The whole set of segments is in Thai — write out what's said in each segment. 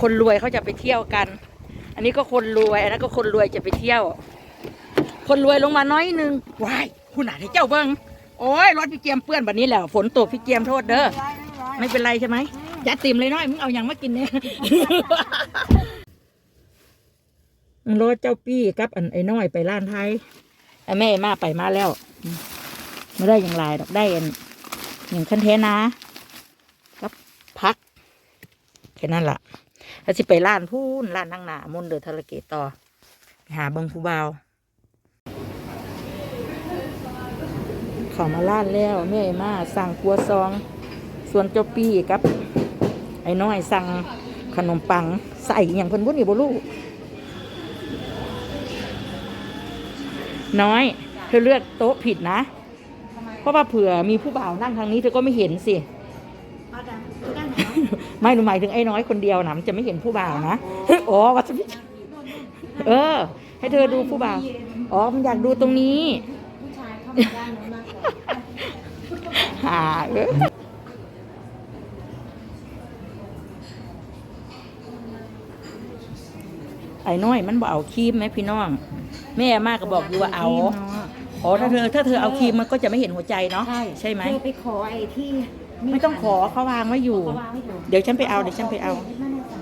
คนรวยเขาจะไปเที่ยวกัน อันนี้ก็คนรวยอันนั้นก็คนรวยจะไปเที่ยว คนรวยลงมาน้อยนึงว้ายคุณอาให้เจ้าเบิ้งโอ้ยรถพี่เกียมเปื้อนแบบนี้แหละฝนตกพี่เกียมโทษเด้อไม่เป็นไรใช่ไหมจัดติ่มเลยน้อยมึงเอาอย่างมากินเนี่ยรถเจ้าปี้กับอันไอ้น้อยไปร้านไทยไอ้แม่มาไปมาแล้วไม่ได้อย่างไรดอกได้อันอย่างคันเทนากับพักแค่นั้นละ่ะ แล้วสิไปร้านพูนร้านนั่งหนามนเดือทะเลเกตต่อไปหาเบิงผู้บ่าวเขอมาร้านแล้วแม่มาสั่งครัวซอง ส่วนเจ้าปี้กับ ไอ้น้อยสั่งขนมปังใส่อย่างเพิ่นบุญนี่บ่รู้น้อย เธอเลือกโต๊ะผิดนะ เพราะว่าเผื่อมีผู้บ่าวนั่งทางนี้เธอก็ไม่เห็นสิ ไม่หนูหมายถึงไอ้น้อยคนเดียวนะมันจะไม่เห็นผู้บ่าวนะอ๋อวัดมิเออ ให้เธอดูผู้บ่าวอ๋อมันอยากดูตรงนี้ผู้ชายเข้ามาด้านโน้นมากกว่าหาเออไอ้น้อยมันบอกเอาครีมไหมพี่น้อง แม่มากก็บอกอยู่ว่าเอาอ๋อถ้าเธอถ้าเธอเอาครีมมันก็จะไม่เห็นหัวใจเนาะใช่ใช่ไหมเธอไปขอไอ้ที่ ไม่ต้องขอเขาวางไว้อยู่ เขาวางไว้อยู่เดี๋ยวฉันไปเอาเดี๋ยวฉันไปเอานั่นน่ะสิ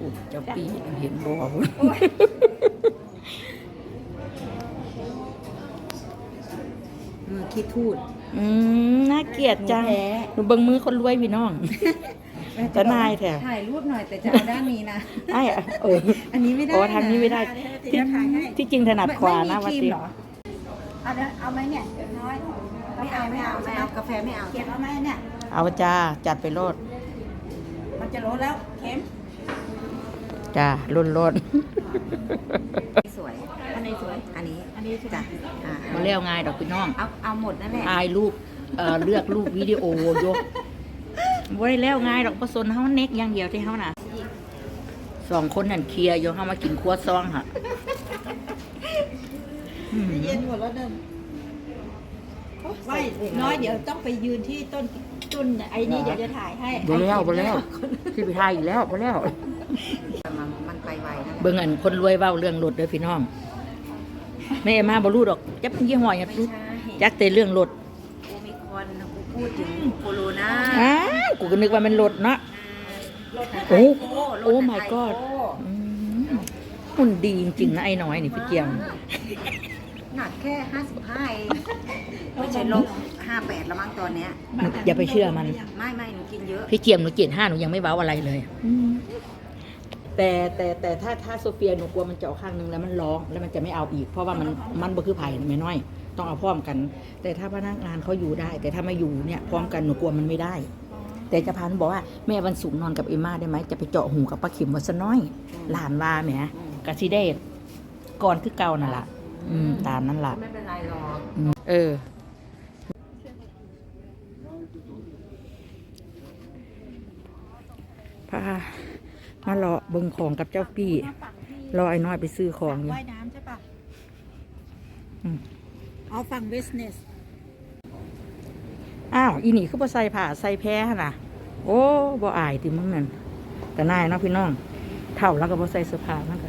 อุ๊ยเจ้าปีเห็นบ่มือคิดทูดอืมน่า เกลียดจัง หนูแพ้ หนูเบิ่งมือคนรวยพี่น้อง แต่นายแท้ ถ่ายรูปหน่อยแต่จะเอาด้านนี้นะ ไอ้อะเออ อันนี้ไม่ได้โอ้ทางนี้ไม่ได้ ที่ที่ถ่ายให้ที่จริงถนัดขวานะไม่วัมีนครีมติเหรอเอาเดี๋ยวเอาไหมเนี่ยเดี๋ยวน้อยไม่เอาไม่เอาไม่เอากาแฟไม่เอาเก็บเอาไหมเนี่ยเอาจ้าจัดไปโลดมันจะลดแล้วเค็มจ้าล้นล้นสวย อันนี้สวยอันนี้อันนี้จ้ะอ่ามาเลี้ยวง่ายดอกพี่น้อง เอาเอาหมดนั่นแหละอายรูป เอ่อเลือกรูปวิดีโอยกไว้แล้วง่ายดอกประสนเฮาเน็กอย่างเดียวที่เฮาน่ะสองคนนั่นเคลียร์อยู่เฮามากินครัวซองค่ะอืมเย็นหมดแล้วเดิมไม่น้อยเดี๋ยวต้องไปยืนที่ต้นต้นไอ้นี่เดี๋ยวจะถ่ายให้บ่แล้วบ่แล้วที่ไปทายอีกแล้วบ่แล้ว มันมันไปไวนะเบิ่งอันคนรวยเว้าเรื่องรถเด้อพี่น้องแม่มาบ่รู้ดอกจักเป็นยี่ห้อหยังรู้จักแต่เรื่องรถโอมิคอนกู พูดถึงโคโรนาอ้าวกูก็นึกว่ามันรถเนาะโอ้โอ้ my god อืมหุ่นดีจริงๆนะไอ้น้อยนี่พี่เกียงหนักแค่ห้าสิบห้าเองไม่ใช่ลงห้าแปดแล้วมั้งตอนเนี้ยอย่าไปเชื่อมัน ไม่ไม่หนูกินเยอะ พี่เกียมหนูเกียรห้าหนูยังไม่เว้าอะไรเลยแต่แต่แต่ถ้าถ้าโซเฟียหนูกลัวมันเจาะข้างนึงแล้วมันร้องแล้วมันจะไม่เอาอีก เพราะว่ามันมันบ่คือไผ่ไม่น้อย ต้องเอาพร้อมกัน แต่ถ้าพนักงานเขาอยู่ได้ แต่ถ้าไม่อยู่เนี่ยพร้อมกันหนูกลัวมันไม่ได้ แต่จะพานบอกว่าแม่วันศุกร์นอนกับเอมม่าได้ไหมจะไปเจาะหูกับป้าขิมวัสน้อยหลานว่าแหมกะสิได้ก่อนคือเก่านั่นล่ะอืมตามนั่นล่ะไม่เป็นไรหรอกอืมเออพามารอเบิ่งของกับเจ้าปี้รอไอ้น้อยไปซื้อของอยู่ว่ายน้ำใช่ปะอืม เอาฝั่งเวสเนสอ้าวอีนี่คือบ่ใส่ผ้าใส่แพ้หั่นน่ะ โอ้บ่อายติมึงนั่นแต่นายเนาะพี่น้องเท่าแล้วก็บ่ใส่เสื้อผ้ามันก็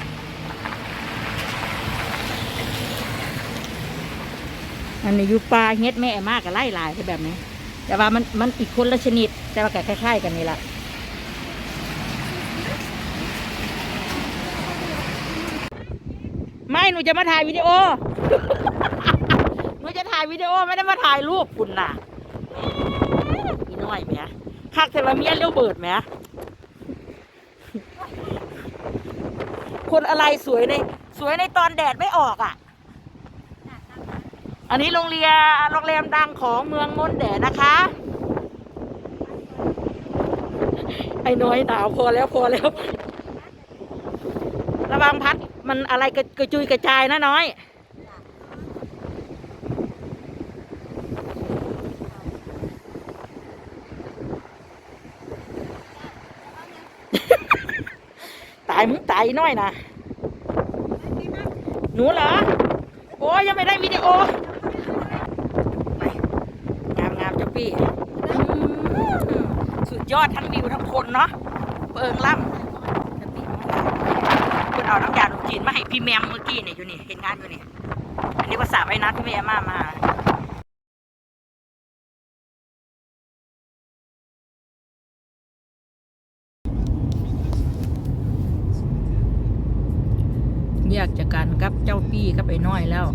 อันนี้อยู่ปลาเฮ็ดแม่มากกับไล่ลายแต่แบบนี้ แต่ว่ามันมันอีกคนละชนิด แต่ว่าก็คล้ายๆกันนี่แหละไม่หนูจะมาถ่ายวิดีโอ หนูจะถ่ายวิดีโอไม่ได้มาถ่ายรูปคุณน่ะพี่น้อยแหมคักแต่ว่าเมียเลี้ยวเบิดแหมคนอะไรสวยใน สวยในตอนแดดไม่ออกอะ อันนี้โรงเรียนโรงแรมดังของเมืองมนแดดนะคะ ไอ้น้อยหนาวพอแล้วพอแล้ว ระวังพัดมันอะไรกระกระจุยกระจายนะน้อยตายมึงตายน้อยนะหนูเหรอ โอ้ยยังไม่ได้วิดีโอไปงามงามจ้ะ พี่สุดยอดทั้งวิวทั้งคนเนาะเปิงล่ำจะปีมาคุณเอาน้ำยาดมจีนมาให้พี่แมมเมื่อกี้เนี่ยอยู่นี่เห็นงานอยู่นี่อันนี้ภาษาไว้นะที่แม่มามาแยกจากกันกับเจ้าปี้กับไอ้น้อยแล้ว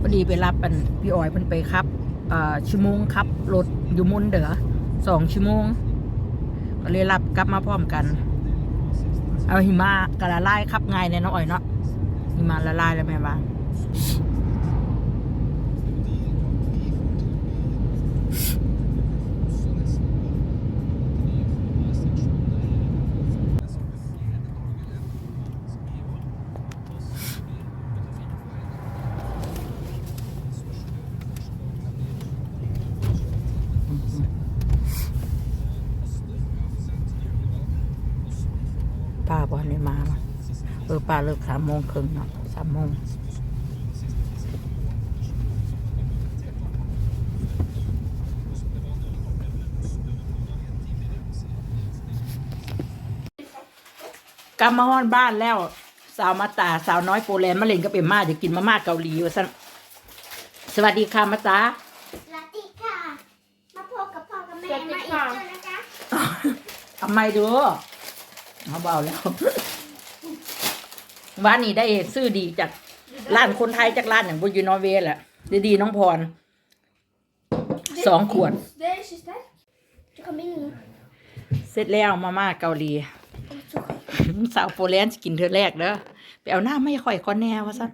พอดีไปรับอันพี่อ้อยเพิ่นไปครับ ชั่วโมงครับรถอยู่มุนเดือสองชั่วโมง ก็เลยรับกลับมาพร้อมกัน เอาหิมะกะละลายครับง่ายในน้องอ้อยเนาะหิมะละลายแล้วแม่บ้าบอลได้มามาเออป้าเลิกสามโมงครึ่งเนาะสามโมงกลับมาฮอนบ้านแล้ว สาวมาตาสาวน้อยโปแลนด์มาเล่นกับเอ็มมาจะกินมาม่าเกาหลีว่าซั่นสวัสดีค่ะมาตาสวัสดีค่ะ มาพบกับพ่อกับแม่มาอีกแล้วนะคะ ทำไมดูเขาเบาแล้ว ร้านนี้ได้ซื้อดีจากร้านคนไทยจากร้านอย่างบุญยูนอร์เวย์แหละดีๆน้องพรสองขวด เสร็จแล้วมาม่าเกาหลี สาวโปแลนด์กินเธอแรกเด้อไปเอาหน้าไม่ค่อยก้อนแน่ว่าซะ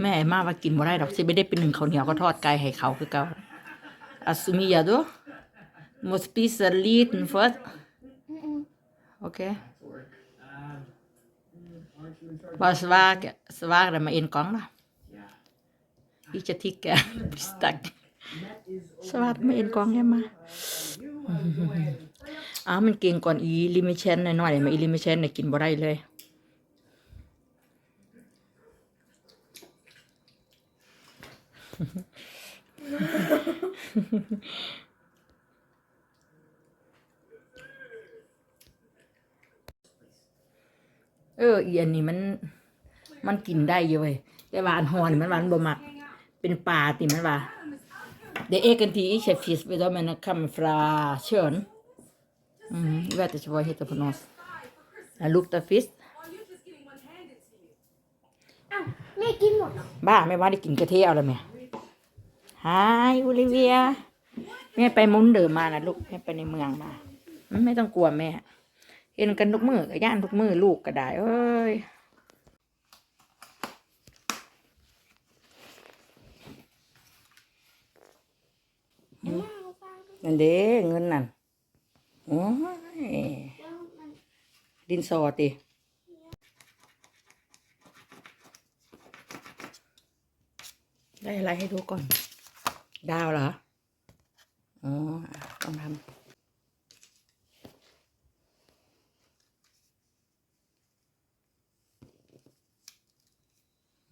แม่มาว่ากินบ่ได้ดอกสิไม่ได้เป็นหนึ่งข้าวเหนียวก็ทอดไก่ให้เขาคือเก่าอัสมิยาดูมสปิสลีทนฟั สโอเค Bara svag, svagare med en gång då. Ikke tycka bli stark. Svag med en gång hemma. อ้าวมันเก่งก่อนอีลิมิเชนหน่อยๆมาอีลิมิเชนเนี่ยกินบ่ได้เลย เอออีอันนี้มัน มันกินได้อยู่เว้ยแต่ว่าอันหอนมันหวานบ่มัก เป็นปลาติมันว่า Det är egentlig ikke fisk, vet du, men det kommer fra sjøen. Mm, jeg vet ikke hva det heter på norsk. Det lukter fisk. แม่กินหมดบ้าแม่ว่าได้กินกระเทียมแล้วแม่ฮายโอลิเวีย แม่ไปมุนเดิมมานะลูก แม่ไปในเมืองมา ไม่ต้องกลัวแม่ เห็นกันทุกมือกับย่านทุกมือลูกก็ได้ เอ้ยนั่นเด้เงินนั่นโอ้ยดินสอติได้อะไรให้ดูก่อน ดาวเหรอ อ๋อ ต้องทำ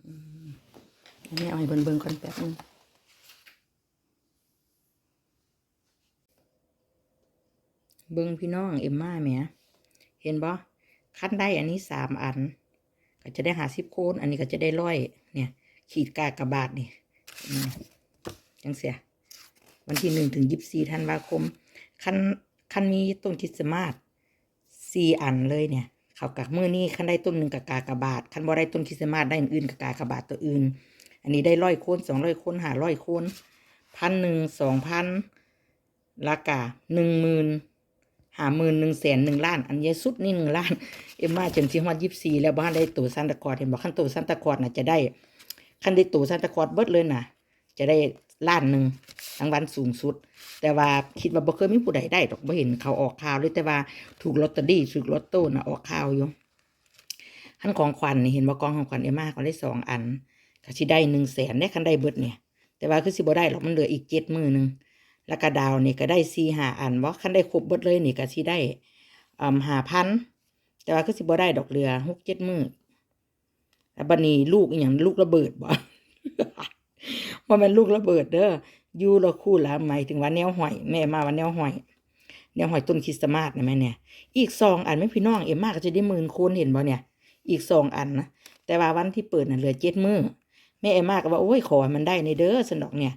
อืม เอาให้เบิ่งก่อนแป๊บนึงเบิ่งพี่น้องเอ็มม่าแหมเห็นบ่คั้นได้อันนี้สามอัน ก็จะได้หาสิบโคนอันนี้ก็จะได้ร้อย เนี่ย ขีดกากระบาดนี่อืมจังเสีย วันที่หนึ่งถึงยี่สี่ธันวาคม คันคันมีต้นคริสต์มาสสี่อันเลยเนี่ยเขากักมือนี่คันได้ต้นหนึ่งกับกากระบาทคันบ่ได้ต้นคริสต์มาสได้อันอื่นกับกากระบาทตัวอื่น อันนี้ได้ร้อยโคนสองร้อยโคนหาร้อยโคนพันหนึ่งสองพันราคาหนึ่งหมื่นหาหมื่นหนึ่งแสนหนึ่งล้าน อันเยสุดนี่หนึ่งล้าน เอ็มมาจนที่ฮอดยี่สี่แล้วบ้านได้ตัวซันตาคอร์ดเห็นบอกขั้นตัวซันตาคอร์ดน่ะจะได้ขั้นได้ตัวซันตาคอร์ดเบิดเลยน่ะ จะได้ล้านหนึ่งรางวัลสูงสุด แต่ว่าคิดว่าบ่เคยมีผู้ใดได้ดอกบ่เห็นเขาออกข่าวเลยแต่ว่าถูกลอตเตอรี่ถูกลอตโต้น่ะออกข่าวอยู่ขั้นของขวัญนี่เห็นว่ากองของขวัญเอ็มมาเขาได้สองอัน ก็สิได้หนึ่งแสนได้คันได้เบิดเนี่ย แต่ว่าคือสิบ่ได้หรอกมันเหลืออีกเจ็ดมือหนึ่งแล้วก็ดาวนี่ก็ได้สี่ห้าอันว่าคันได้ครบเบิดเลยนี่ก็สิได้อ่าห้าพันแต่ว่าคือสิบ่ได้ดอกเรือหกเจ็ดมือแล้วบัดนี้ลูกอย่างลูกระเบิดบ่ว่ามันลูกระเบิดเด้ออยู่ละคู่ละหมายถึงว่าแนวหอย แม่มาว่าแนวหอย แนวหอยต้นคริสต์มาสนะแม่เนี่ย อีกสองอันไม่พี่น้องเอ็มมากก็จะได้หมื่นคนเห็นบ่เนี่ย อีกสองอันนะแต่ว่าวันที่เปิดน่ะเหลือเจ็ดมือ แม่เอ็มมากก็ว่าโอ้ยขอให้มันได้ในเด้อสนอกเนี่ย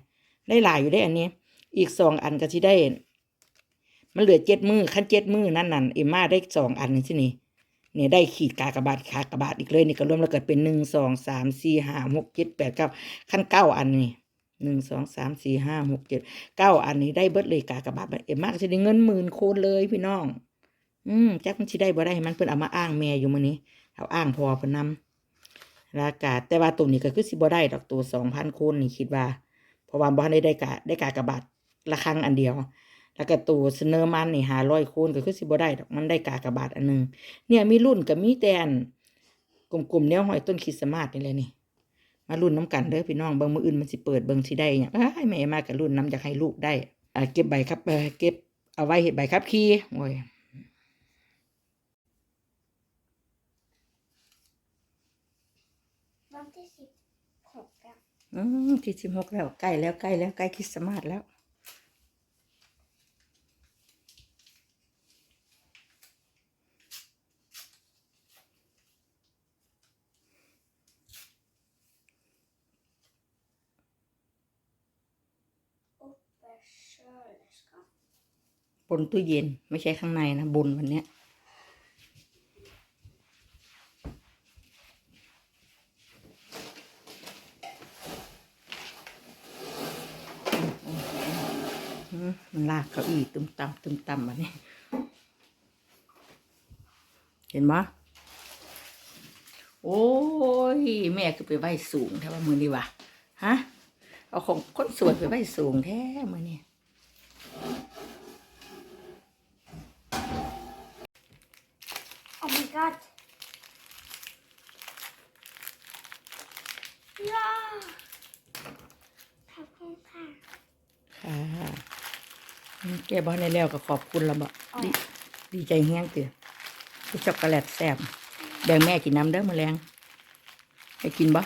ได้หลายอยู่ได้อันนี้ อีกสองอันก็จะได้ มันเหลือเจ็ดมือขั้นเจ็ดมือนั่นนั่นเอ็มมาได้สองอันนี่สินี่เนี่ยได้ขีดกากระบาทขากระบาทอีกเลยนี่ก็รวมแล้วเกิดเป็นหนึ่งสองสามสี่ห้าหกเจ็ดแปดเก้าขั้นเก้าอันนี่หนึ่งสองสามสี่ห้าหกเจ็ดเก้าอันนี้ได้เบิดเลยกากระบาทเอ็มมากจะได้เงินหมื่นโคนเลยพี่น้อง อืมจักมันสิได้บ่ได้มันเพิ่นเอามาอ้างแม่อยู่มื้อนี้เอาอ้างพอเพิ่นนำ ราคาแต่ว่าตัวนี้ก็คือสิบ่ได้ดอกตัว2,000คนนี่คิดว่า เพราะว่าบ่ทันได้ได้กะได้กากระบาทละครั้งอันเดียว แล้วก็ตัวเสนอมันนี่500คนก็คือสิบ่ได้ดอกมันได้กากระบาทอันหนึงเนี่ยมีรุ่นก็มีแต่อันกลุ่มๆแนวหอยต้นคริสต์มาสนี่แหละนี่มารุ่นน้ำกันเด้อพี่น้องเบิ่งมืออื่นมันสิเปิดเบิ่งสิได้หยังอ้ายแม่มากับรุ่นน้ำอยากให้ลูกได้อ่าเก็บใบครับเออเก็บเอาไว้เฮ็ดใบขับขี่โอ้ย วันที่สิบหกแล้ว อืมที่สิบหกแล้วใกล้แล้วใกล้แล้วใกล้คริสต์มาสแล้วโอ้เปเชอร์เลยครับบนตู้เย็น ไม่ใช่ข้างในนะบนวันเนี้ยอื มมันลากเก้าอี้ตึมตำตึมตำมาเนี่ยเห็นไหมโอ้ย แม่คือไปไหว้สูงแท้ว่ามือดีวะฮะ เอาของคนสวยไปไหว้สูงแท้มือเนี่ยโอ้ my god ว้าวขอบคุณค่ะค่ะอืม แกบอกในแล้วก็ขอบคุณและบ่ดีดีใจแห้งเตือที่ช็อกโกแลตแซ่บแบ่งแม่กินน้ำเด้อมื้อแรงให้กินบ่